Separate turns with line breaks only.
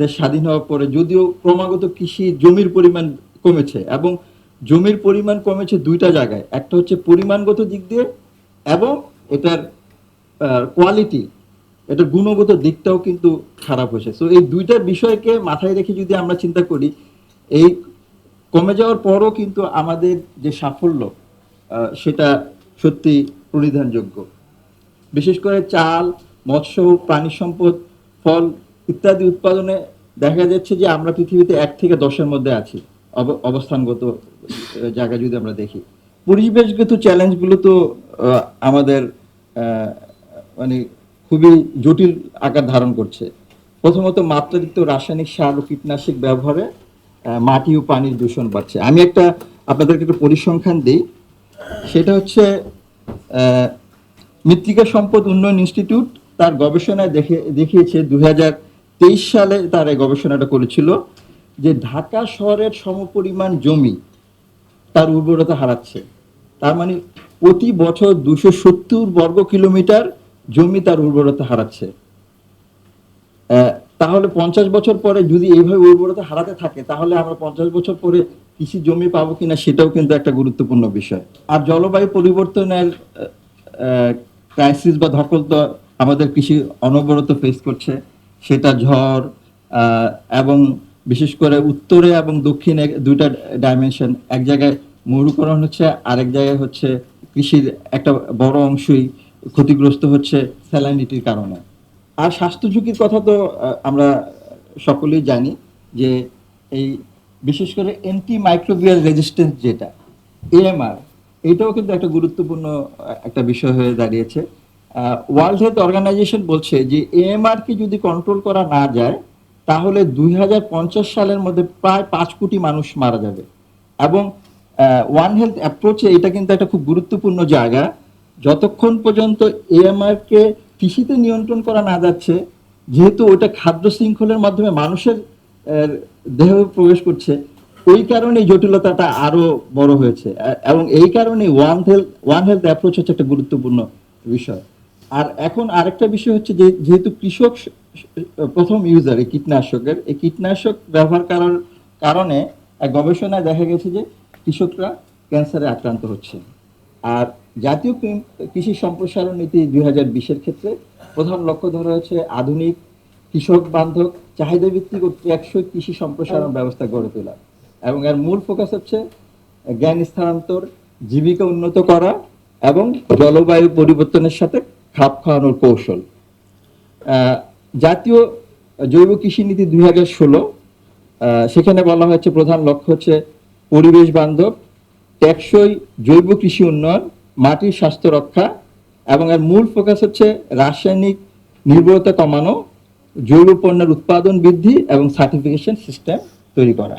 দেশ স্বাধীন হওয়ার পরে যদিও ক্রমাগত কৃষি জমির পরিমাণ কমেছে এবং জমির পরিমাণ কমেছে দুইটা জায়গায়। একটা হচ্ছে পরিমাণগত দিক দিয়ে এবং এটার কোয়ালিটি এটার গুণগত দিকটাও কিন্তু খারাপ হয়েছে। তো এই দুইটা বিষয়কে মাথায় রেখে যদি আমরা চিন্তা করি, এই কমে যাওয়ার পরও কিন্তু আমাদের যে সাফল্য সেটা সত্যি পরিধানযোগ্য বিশেষ করে চাল, মৎস্য প্রাণী সম্পদ ফল ইত্যাদি উৎপাদনে দেখা যাচ্ছে যে আমরা পৃথিবীতে এক থেকে দশের মধ্যে আছি, অব- অবস্থানগত জায়গা যদি আমরা দেখি। পরিবেশগত চ্যালেঞ্জগুলো তো আমাদের মানে খুবই জটিল আকার ধারণ করছে। প্রথমত মাত্রাতিরিক্ত রাসায়নিক সার ও কীটনাশক ব্যবহারে মাটি ও পানির দূষণ বাড়ছে। আমি একটা আপনাদেরকে একটা পরিসংখ্যান দিই। সেটা হচ্ছে মৃত্তিকা সম্পদ উন্নয়ন ইনস্টিটিউট তার গবেষণায় দেখে, দেখিয়েছে দুই সালে তার এই গবেষণাটা করেছিল যে ঢাকা শহরের সমপরিমাণ জমি তার উর্বরতা হারাচ্ছে। তার মানে প্রতি বছর দুশো সত্তর বর্গ কিলোমিটার জমি তার উর্বরতা হারাচ্ছে। তাহলে পঞ্চাশ বছর পরে যদি এইভাবে উর্বরতা হারাতে থাকে, তাহলে আমরা পঞ্চাশ বছর পরে কৃষি জমি পাবো কিনা সেটাও কিন্তু একটা গুরুত্বপূর্ণ বিষয়। আর জলবায়ু পরিবর্তনের ক্রাইসিস বা ধকল তো আমাদের কৃষি অনবরত ফেস করছে। সেটা ঝড় এবং বিশেষ করে উত্তরে এবং দক্ষিণে দুইটা ডাইমেনশন এক জায়গায় মরুকরণ হচ্ছে, আরেক জায়গায় হচ্ছে কৃষির একটা বড় অংশই ক্ষতিগ্রস্ত হচ্ছে স্যালাইনিটির কারণে। আর স্বাস্থ্য ঝুঁকির কথা তো আমরা সকলেই জানি যে এই বিশেষ করে অ্যান্টি মাইক্রোবিয়াল রেজিস্ট্যান্স যেটা এএমআর এটাও কিন্তু একটা গুরুত্বপূর্ণ একটা বিষয় হয়ে দাঁড়িয়েছে। ওয়ার্ল্ড হেলথ অর্গানাইজেশন বলছে যে এএমআর কে যদি কন্ট্রোল করা না যায়, তাহলে দুই হাজার পঞ্চাশ সালের মধ্যে প্রায় পাঁচ কোটি মানুষ মারা যাবে। এবং ওয়ান হেলথ অ্যাপ্রোচে এটা কিন্তু একটা খুব গুরুত্বপূর্ণ জায়গা। যতক্ষণ পর্যন্ত এএমআর কে কৃষিতে নিয়ন্ত্রণ করা না যাচ্ছে, যেহেতু ওটা খাদ্য শৃঙ্খলের মাধ্যমে মানুষের দেহে প্রবেশ করছে, ওই কারণে জটিলতাটা আরও বড় হয়েছে। এবং এই কারণে one health one health approach হচ্ছে একটা গুরুত্বপূর্ণ বিষয়। আর এখন আরেকটা বিষয় হচ্ছে যে যেহেতু কৃষক প্রথম ইউজার এই কীটনাশকের এই কীটনাশক ব্যবহার করার কারণে এক গবেষণায় দেখা গেছে যে কৃষকরা ক্যান্সারে আক্রান্ত হচ্ছে। আর জাতীয় কৃষি সম্প্রসারণ নীতি দুই হাজার বিশের ক্ষেত্রে প্রধান লক্ষ্য ধরা হয়েছে আধুনিক কৃষক বান্ধব চাহিদা ভিত্তিক ও টেকসই কৃষি সম্প্রসারণ ব্যবস্থা গড়ে তোলা। এবং এর মূল ফোকাস হচ্ছে জ্ঞান স্থানান্তর জীবিকা উন্নত করা এবং জলবায়ু পরিবর্তনের সাথে খাপ খাওয়ানোর কৌশল। জাতীয় জৈব কৃষি নীতি দুই হাজার ষোলো সেখানে বলা হয়েছে প্রধান লক্ষ্য হচ্ছে পরিবেশ বান্ধব, টেকসই জৈব কৃষি উন্নয়ন, মাটির স্বাস্থ্য রক্ষা এবং এর মূল ফোকাস হচ্ছে রাসায়নিক নির্ভরতা কমানো, জৈব পণ্যের উৎপাদন বৃদ্ধি এবং সার্টিফিকেশন সিস্টেম তৈরি করা।